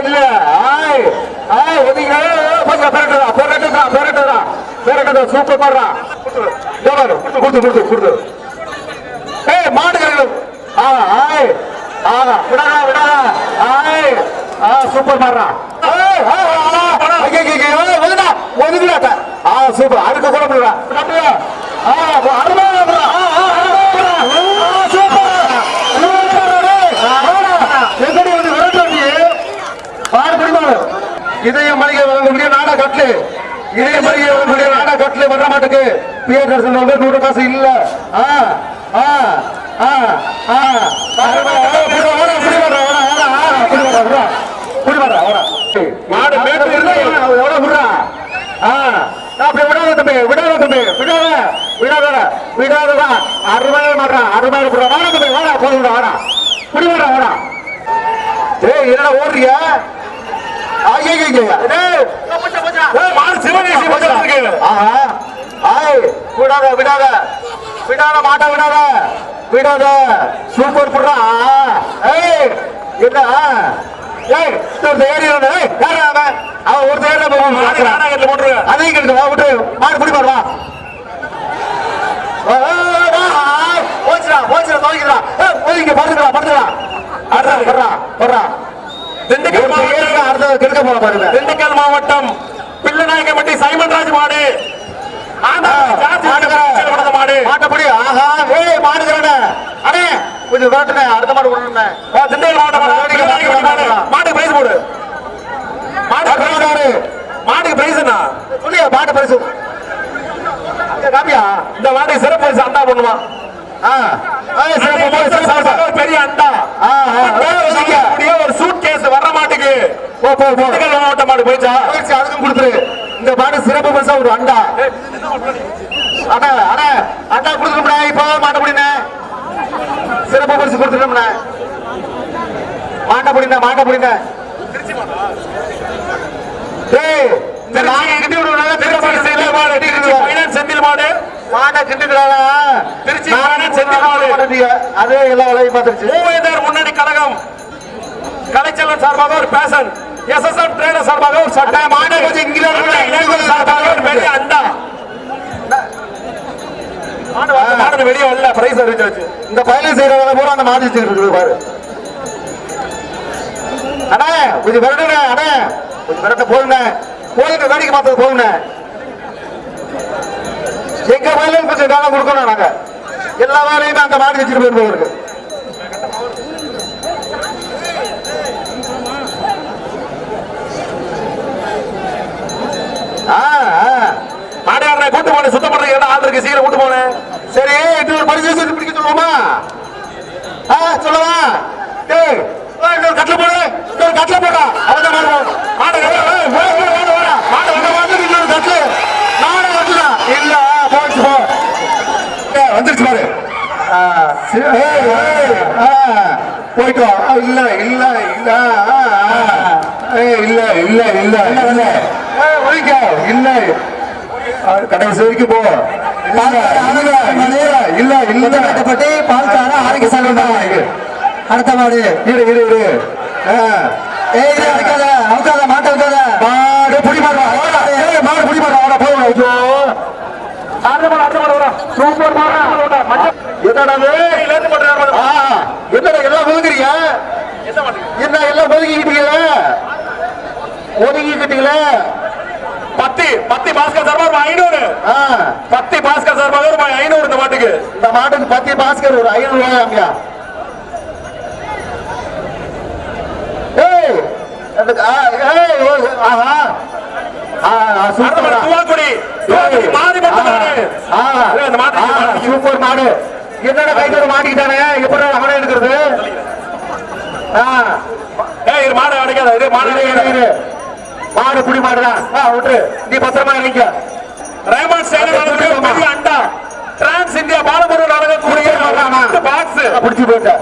இல்ல ஆய் ஆய் ஒதுங்க கொஞ்சம் பெரட்டுடா பெரட்டுடா பெரட்டுடா பெரட்டுடா சூப்பர் பாடுறா கொடுத்து கொடுத்து கொடுத்து ஏய் மாடுகள் ஆ ஆய் ஆ விடாதா விடாதா ஆய் ஆ சூப்பர் பாடுறா ஏய் ஆ இதய மளிகை வாங்கக்கூடிய நாடா கட்லு இதய மளிகை வாங்கக்கூடிய நாடா கட்லு வர மாட்டுக்கு. பியர் தர்சன் வந்து நூறு காசு இல்ல. ஆ ஆ ஆ ஆ. மாடு மேட்டு எவ்வளவு விடுறா ஆ அப்படி விடாத தம்பி விடாத தம்பி விடாத விடாத விடாதடா. அருமையா மாட்டான் அருமையா போடுறா வாடா. தம்பி வாடா போதும் வாடா. வாடா வாடா. ஏய் என்னடா ஓடுறிய? விடாத விடாத. விடாத மாட்ட விடாத. விடாத. சூப்பர் புடுறா. ஏய் என்ன? ஏய் இந்த ஏரியா ஏய் யாரா அவன்? அவன் ஒரு ஏரியா போட்டு அதையும் கேட்டு வா விட்டு. மாடு குடி மாடு வா. போச்சுடா போச்சுடா துவைக்கிறா போய்ங்க படுத்துக்கலாம் படுத்துக்கலாம் அடுறா படுறா படுறா திண்டுக்கல் மாவட்டம் அடுத்த கெடுக்க போற பாருங்க திண்டுக்கல் மாவட்டம் பிள்ளைநாயக்கம்பட்டி சைமன் ராஜ் மாடு ஆனா, ஜார்ஜ் பிச்சையில் வளர்ந்த மாடு. மாட்டப்படி ஆஹா ஏய் மாடுகிறேன் அடே கொஞ்சம் அடுத்த மாடு விடணுமே திண்டுக்கல் மாவட்டம் மாடு, பிரைஸ் போடு. மாடு. மாடுக்கு பிரைஸ் என்ன? சொல்லியா மாட்டு அங்க காமியா. இந்த மாடு சிறப்பு பரிசு அண்டா பண்ணுமா? பெரிய அண்டா. ஒரு சூட் கேஸ் வர்ற போ போ போ. மாடு போயிச்சா போயிடுச்சு, அதுக்கும் கொடுத்துரு. இந்த மாடு சிறப்பு பரிசா ஒரு அண்டா. அண்ணா அண்ணா அண்டா கொடுத்துருப்பா இப்போ மாட்ட முடியுண்ணே சிறப்பு பரிசு கொடுத்துட்டோம்ண்ணே மாட்ட முடியுண்ணே மாட்ட முடியுண்ணே டேய் இந்த நாயை கிட்டி விடுறதுனால திருச்சி. திருச்சி. செந்தில் மாடு ஃபைனான்ஸ் செந்தில் மாடு. மாட்டை கிண்டுக்கிறாளா? திருச்சி. மாடு, செந்தில் மாடு. அதே எல்லா வேலையும் பார்த்துருச்சு. மூவேந்தர் முன்னணி கழகம் கலைச்செல்வன் சார்பாக ஒரு பேஷன் எஸ்எஸ்எம் ட்ரேடர் சார்பாக ஒரு சட்டை மாடு கொஞ்சம் இங்கில விடுங்க, இங்கில விடுங்க. சார்பாக ஒரு பெரிய அண்டா மாடு வாங்க, மாடு வெளியே வரல பிரைஸ் அறிவிச்சாச்சு இந்த பயணம் செய்யற வேலை பூரா அந்த மாடு வச்சுக்கிட்டு பாரு அண்ணே கொஞ்சம் விரட்டுங்க அண்ணே கொஞ்சம் விரட்ட போடுங்க வேடிக்கை பார்த்தது எங்க வயலும் கொஞ்சம் வேலை கொடுக்கணும் நாங்க எல்லா வேலையுமே அந்த மாடு வச்சுட்டு போயிருப்போம் இருக்கு ஆ. ஆ கூட்டு போன சுத்தம் பண்ற என்ன ஆள் இருக்கு சீக்கிரம் கூட்டு போனேன். சரி இன்னொரு பரிசு வச்சு பிடிக்க சொல்லுவோமா? ஆ சொல்லவா? ஏய், இன்னொரு கட்டில போடு இன்னொரு கட்டில போடா. அவதான் மாடுவோம் மாடு மாடு இன்னொரு கட்டில. இல்ல போச்சு போ. வந்துருச்சு பாரு. ஆ, சரி, ஆ, ஆ, இல்ல இல்ல இல்ல ஏய், இல்ல இல்ல இல்ல இல்ல. இல்ல. கடைசி வரைக்கும் போ. இல்ல இல்ல கட்டப்பட்டு பால்கார ஆரோக்கிய சங்கம் தான். அடுத்த மாடு. இரு இரு இரு. ஏய் இது அடிக்காத அவுக்காத மாட்ட அவுக்காத மாடு புடி மாடு. ஏய், மாடு புடி மாடு வாடா, போய் ஐயோ. அடுத்த மாடு அடுத்த மாடு வரா சூப்பர் மாடு என்னடா இது? ஆ, என்னடா எல்லாம் மாடு? என்ன எல்லாம் ஒதுக்கிக்கிட்டீங்களே? ஒதுக்கிக்கிட்டீங்களே? பத்தி பத்தி பாஸ்கர் சார்பாக ஒரு ஐநூறு. ஆ, பத்தி பாஸ்கர் சார்பாக ஒரு ஐநூறு இந்த மாட்டுக்கு. இந்த மாட்டுக்கு பத்தி பாஸ்கர் ஒரு ஐநூறு ரூபாயா? ஆ, சூப்பர். மாடு என்னடா கைத்தோட மாட்டிக்கிட்டானே? எப்படி அவனை எடுக்கிறது? மாடு அடைக்காத. மாடு அடைக்காத. மாடு புடி மாடுதான் ஆ, விட்டுரு நீ பத்திரமா நிக்க ரேமன் பெரிய அண்டா. டிரான்ஸ் இந்தியா பாலமுருகன் நடக்கக்கூடிய பாக்ஸ் பிடிச்சு போயிட்ட.